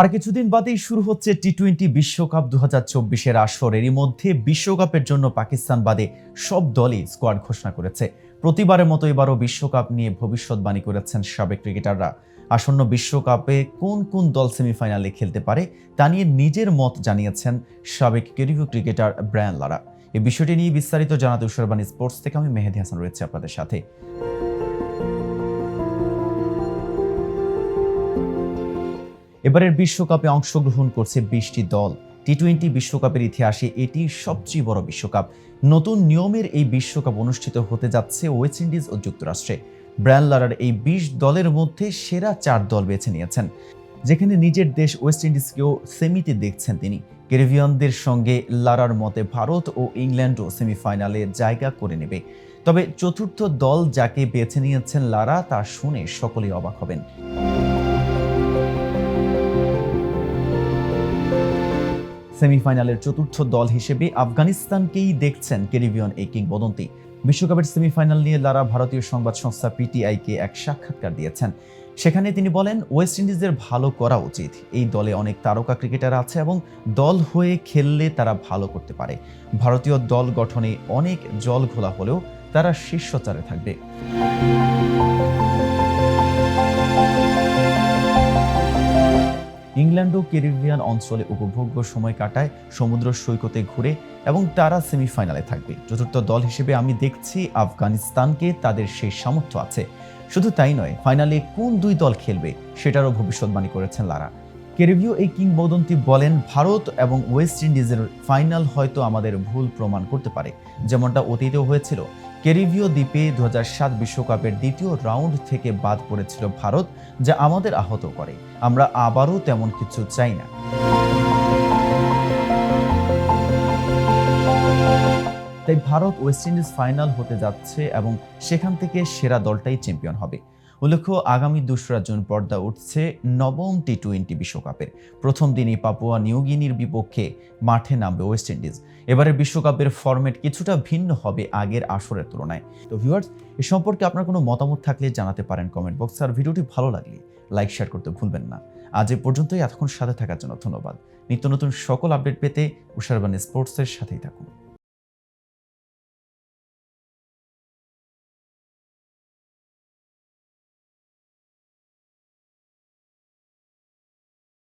আর কিছুদিন বাদেই শুরু হচ্ছে টি টোয়েন্টি বিশ্বকাপ দু হাজার চব্বিশের আসর। এরই মধ্যে বিশ্বকাপের জন্য পাকিস্তান বাদে সব দলই স্কোয়াড ঘোষণা করেছে। প্রতিবারের মতো এবারও বিশ্বকাপ নিয়ে ভবিষ্যৎবাণী করেছেন সাবেক ক্রিকেটাররা। আসন্ন বিশ্বকাপে কোন কোন দল সেমিফাইনালে খেলতে পারে, তা নিয়ে নিজের মত জানিয়েছেন সাবেক কেরিভিউ ক্রিকেটার ব্রায়ান লারা। এই বিষয়টি নিয়ে বিস্তারিত জানাতে উসরবানী স্পোর্টস থেকে আমি মেহেদি হাসান রয়েছে আপনাদের সাথে। এবারের বিশ্বকাপে অংশগ্রহণ করছে বিশটি দল। টি টোয়েন্টি বিশ্বকাপের ইতিহাসে এটি সবচেয়ে বড় বিশ্বকাপ। নতুন নিয়মের এই বিশ্বকাপ অনুষ্ঠিত হতে যাচ্ছে ওয়েস্ট ইন্ডিজ ও যুক্তরাষ্ট্রে। ব্র্যান লারার এই বিশ দলের মধ্যে সেরা চার দল বেছে নিয়েছেন। যেখানে নিজের দেশ ওয়েস্ট ইন্ডিজকেও সেমিতে দেখছেন তিনি। ক্যারিবিয়ানদের সঙ্গে লারার মতে ভারত ও ইংল্যান্ডও সেমিফাইনালে জায়গা করে নেবে। তবে চতুর্থ দল যাকে বেছে নিয়েছেন লারা তা শুনে সকলেই অবাক হবেন। সেমিফাইনালের চতুর্থ দল হিসেবে আফগানিস্তানকেই দেখছেন ক্যারিবিয়ান এই কিংবদন্তি। বিশ্বকাপের সেমিফাইনাল নিয়ে লারা ভারতীয় সংবাদ সংস্থা পিটিআইকে এক সাক্ষাৎকার দিয়েছেন। সেখানে তিনি বলেন, ওয়েস্ট ইন্ডিজের ভালো করা উচিত। এই দলে অনেক তারকা ক্রিকেটার আছে এবং দল হয়ে খেললে তারা ভালো করতে পারে। ভারতীয় দল গঠনে অনেক জল ঘোলা হলেও তারা শীর্ষচারে থাকবে। ও ক্যারিবিয়ান অঞ্চলে উপভোগ্য সময় কাটায় সমুদ্র সৈকতে ঘুরে এবং তারা সেমিফাইনালে থাকবে। চতুর্থ দল হিসেবে আমি দেখছি আফগানিস্তানকে তাদের সেই সামর্থ্য আছে। শুধু তাই নয়, ফাইনালে কোন দুই দল খেলবে সেটারও ভবিষ্যৎবাণী করেছেন লারা। কেরিবিও এই কিংবদন্তি বলেন, ভারত এবং ওয়েস্ট ইন্ডিজের ফাইনাল হয়তো আমাদের ভুল প্রমাণ করতে পারে। যেমনটা অতীতেও হয়েছিল। ক্যারিবিও দ্বীপে দু সাত বিশ্বকাপের দ্বিতীয় রাউন্ড থেকে বাদ পড়েছিল ভারত, যা আমাদের আহত করে। আমরা আবারও তেমন কিছু চাই না। তাই ভারত ওয়েস্ট ইন্ডিজ ফাইনাল হতে যাচ্ছে এবং সেখান থেকে সেরা দলটাই চ্যাম্পিয়ন হবে। উল্লেখ্য, আগামী দোসরা জুন পর্দা উঠছে নবম টি টোয়েন্টি বিশ্বকাপের। প্রথম দিনই পাপুয়া নিউগিনির বিপক্ষে মাঠে নামবে ওয়েস্ট ইন্ডিজ। এবারের বিশ্বকাপের ফরম্যাট কিছুটা ভিন্ন হবে আগের আসরের তুলনায়। তো ভিউয়ার্স, এ সম্পর্কে আপনার কোনো মতামত থাকলে জানাতে পারেন কমেন্ট বক্সে। আর ভিডিওটি ভালো লাগলে লাইক, শেয়ার করতে ভুলবেন না। আজ এ পর্যন্তই, এতক্ষণ সাথে থাকার জন্য ধন্যবাদ। নিত্য নতুন সকল আপডেট পেতে উষারবাণী স্পোর্টসের সাথেই থাকুন।